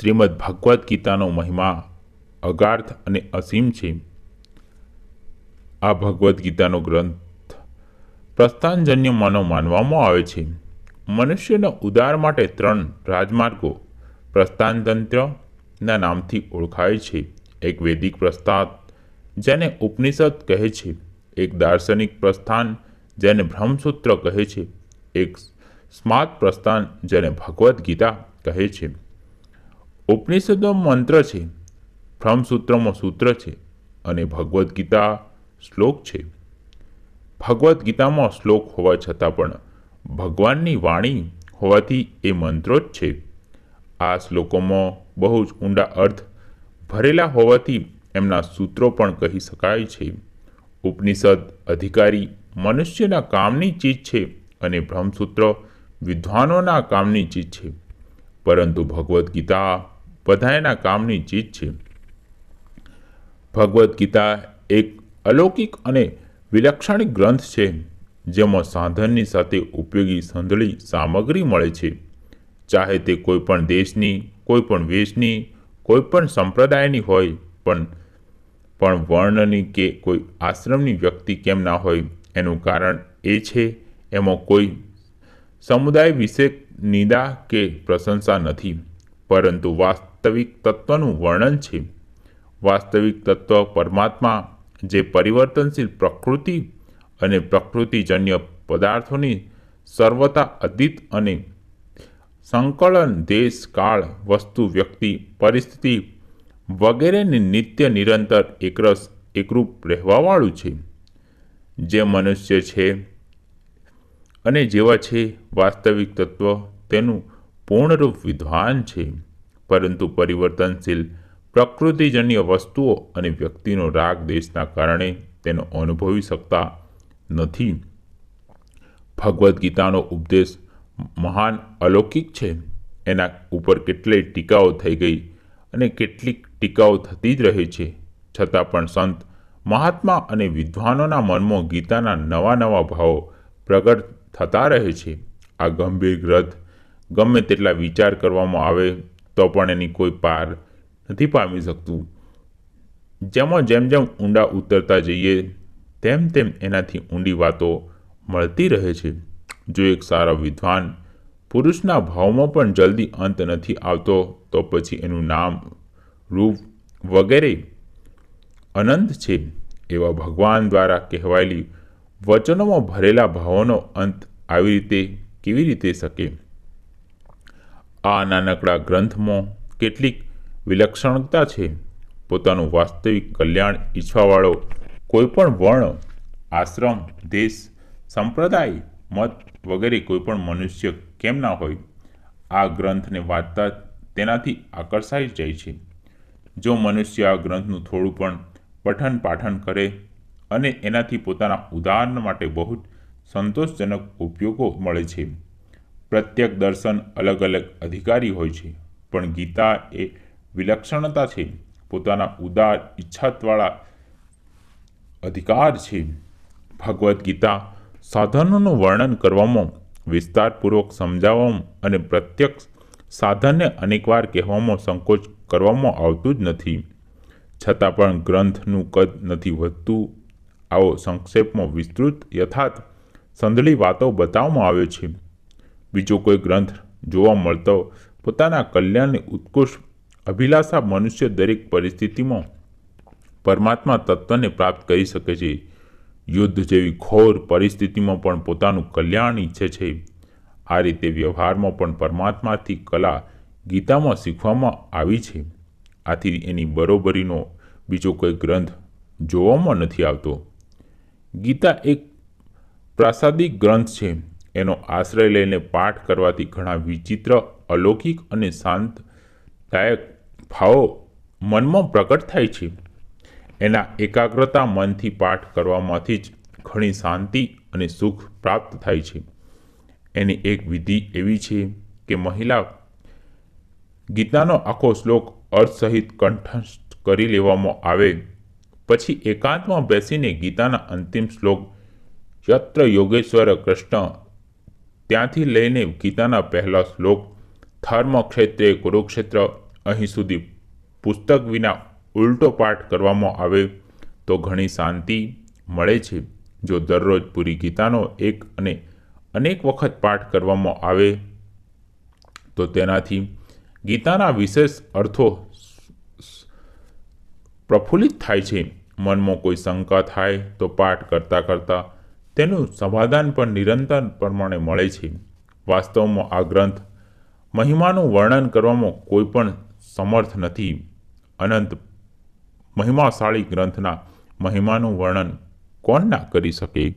શ્રીમદ ભગવદ્ ગીતાનો મહિમા અગાર્થ અને અસીમ છે. આ ભગવદ્ ગીતાનો ગ્રંથ પ્રસ્થાનજન્ય માનો માનવામાં આવે છે. મનુષ્યના ઉદાર માટે ત્રણ રાજમાર્ગો પ્રસ્થાનતંત્રના નામથી ઓળખાય છે. એક વૈદિક પ્રસ્થાન, જેને ઉપનિષદ કહે છે. એક દાર્શનિક પ્રસ્થાન, જેને બ્રહ્મસૂત્ર કહે છે. એક સ્માર્ત પ્રસ્થાન, જેને ભગવદ્ ગીતા કહે છે. ઉપનિષદો મંત્ર છે, બ્રહ્મસૂત્રમાં સૂત્ર છે અને ભગવદ્ ગીતા શ્લોક છે. ભગવદ્ ગીતામાં શ્લોક હોવા છતાં પણ ભગવાનની વાણી હોવાથી એ મંત્રો જ છે. આ શ્લોકોમાં બહુ જ ઊંડા અર્થ ભરેલા હોવાથી એમના સૂત્રો પણ કહી શકાય છે. ઉપનિષદ અધિકારી મનુષ્યના કામની ચીજ છે અને બ્રહ્મસૂત્ર વિદ્વાનોના કામની ચીજ છે. પરંતુ ભગવદ્ ગીતા બધાયના કામની ચીજ છે. ભગવદ્ ગીતા એક અલૌકિક અને વિલક્ષણિક ગ્રંથ છે, જેમાં સાધનની સાથે ઉપયોગી સંધળી સામગ્રી મળે છે. ચાહે તે કોઈપણ દેશની કોઈપણ વેશની કોઈપણ સંપ્રદાયની હોય, પણ પણ વર્ણની કે કોઈ આશ્રમની વ્યક્તિ કેમ ના હોય, એનું કારણ એ છે, એમાં કોઈ સમુદાય વિશે નિંદા કે પ્રશંસા નથી. પરંતુ વાસ્તવિક તત્વનું વર્ણન છે. વાસ્તવિક તત્વ પરમાત્મા જે પરિવર્તનશીલ પ્રકૃતિ અને પ્રકૃતિજન્ય પદાર્થોની સર્વતા અધિત અને સંકલન દેશ, કાળ, વસ્તુ, વ્યક્તિ, પરિસ્થિતિ વગેરેની નિત્ય નિરંતર એકરસ એકરૂપ રહેવાવાળું છે. જે મનુષ્ય છે અને જેવા છે વાસ્તવિક તત્વ તેનું પૂર્ણરૂપ વિદ્વાન છે. પરંતુ પરિવર્તનશીલ, પ્રકૃતિજન્ય વસ્તુઓ અને વ્યક્તિનો રાગ દેશના કારણે તેનો અનુભવી શકતા નથી. ભગવદ્ ગીતાનો ઉપદેશ મહાન અલૌકિક છે. એના ઉપર કેટલીય ટીકાઓ થઈ ગઈ અને કેટલીક ટીકાઓ થતી જ રહે છે. છતાં પણ સંત મહાત્મા અને વિદ્વાનોના મનમાં ગીતાના નવા નવા ભાવો પ્રગટ થતા રહે છે. આ ગંભીર ગ્રંથ ગમે તેટલા વિચાર કરવામાં આવે તો પણ એની કોઈ પાર નથી પામી શકતું. જેમાં જેમ જેમ ઊંડા ઉતરતા જઈએ, તેમ તેમ એનાથી ઊંડી વાતો મળતી રહે છે. જો એક સારા વિદ્વાન પુરુષના ભાવમાં પણ જલ્દી અંત નથી આવતો, તો પછી એનું નામ, રૂપ વગેરે અનંત છે એવા ભગવાન દ્વારા કહેવાયેલી વચનોમાં ભરેલા ભાવોનો અંત આવી રીતે કેવી રીતે શકે? આ નાનકડા ગ્રંથમાં કેટલીક વિલક્ષણતા છે. પોતાનું વાસ્તવિક કલ્યાણ ઈચ્છવાવાળો કોઈપણ વર્ણ, આશ્રમ, દેશ, સંપ્રદાય, મત વગેરે કોઈપણ મનુષ્ય કેમ ના હોય? આ ગ્રંથને વાંચતા તેનાથી આકર્ષાઈ જાય છે. જો મનુષ્ય આ ગ્રંથનું થોડું પણ પઠન પાઠન કરે અને એનાથી પોતાના ઉદાહરણ માટે બહુ જ સંતોષજનક ઉપયોગો મળે છે. પ્રત્યેક દર્શન અલગ અલગ અધિકારી હોય છે. પણ ગીતા એ વિલક્ષણતા છે. પોતાના ઉદાર ઈચ્છાતવાળા અધિકાર છે. ભગવદ્ ગીતા સાધનોનું વર્ણન કરવામાં, વિસ્તારપૂર્વક સમજાવવામાં અને પ્રત્યક્ષ સાધનને અનેકવાર કહેવામાં સંકોચ કરવામાં આવતું જ નથી. છતાં પણ ગ્રંથનું કદ નથી વધતું. આવો સંક્ષેપમાં વિસ્તૃત, યથાર્થ સંધળી વાતો બતાવવામાં આવે છે. બીજો કોઈ ગ્રંથ જોવા મળતો પોતાના કલ્યાણની ઉત્કૃષ્ટ, અભિલાષા મનુષ્ય દરેક પરિસ્થિતિમાં પરમાત્મા તત્વને પ્રાપ્ત કરી શકે છે. યુદ્ધ જેવી ઘોર પરિસ્થિતિમાં પણ પોતાનું કલ્યાણ ઈચ્છે છે. આ રીતે વ્યવહારમાં પણ પરમાત્માથી કલા ગીતામાં શીખવામાં આવી છે. આથી એની બરોબરીનો બીજો કોઈ ગ્રંથ જોવામાં નથી આવતો. ગીતા એક પ્રાસાદિક ગ્રંથ છે. એનો આશ્રય લઈને પાઠ કરવાથી ઘણા વિચિત્ર, અલૌકિક અને શાંતદાયક ભાવો મનમાં પ્રગટ થાય છે. એના એકાગ્રતા મનથી પાઠ કરવામાંથી જ ઘણી શાંતિ અને સુખ પ્રાપ્ત થાય છે. એની એક વિધિ એવી છે કે મહિલા ગીતાનો આખો શ્લોક અર્થ સહિત કંઠસ્થ કરી લેવામાં આવે. પછી એકાંતમાં બેસીને ગીતાના અંતિમ શ્લોક યત્ર યોગેશ્વર કૃષ્ણ ત્યાંથી લઈને ગીતાના પહેલા શ્લોક ધર્મ ક્ષેત્રે કુરુક્ષેત્ર અહીં સુધી પુસ્તક વિના ઉલટો પાઠ કરવામાં આવે તો ઘણી શાંતિ મળે છે. જો દરરોજ પૂરી ગીતાનો એક અને અનેક વખત પાઠ કરવામાં આવે તો તેનાથી ગીતાના વિશેષ અર્થો પ્રફુલ્લિત થાય છે. મનમાં કોઈ શંકા થાય તો પાઠ કરતાં કરતાં તેનું સમાધાન પણ નિરંતર પ્રમાણે મળે છે. વાસ્તવમાં આ ગ્રંથ મહિમાનું વર્ણન કરવામાં કોઈ પણ સમર્થ નથી. અનંત મહિમાશાળી ગ્રંથના મહિમાનું વર્ણન કોણ ના કરી શકે?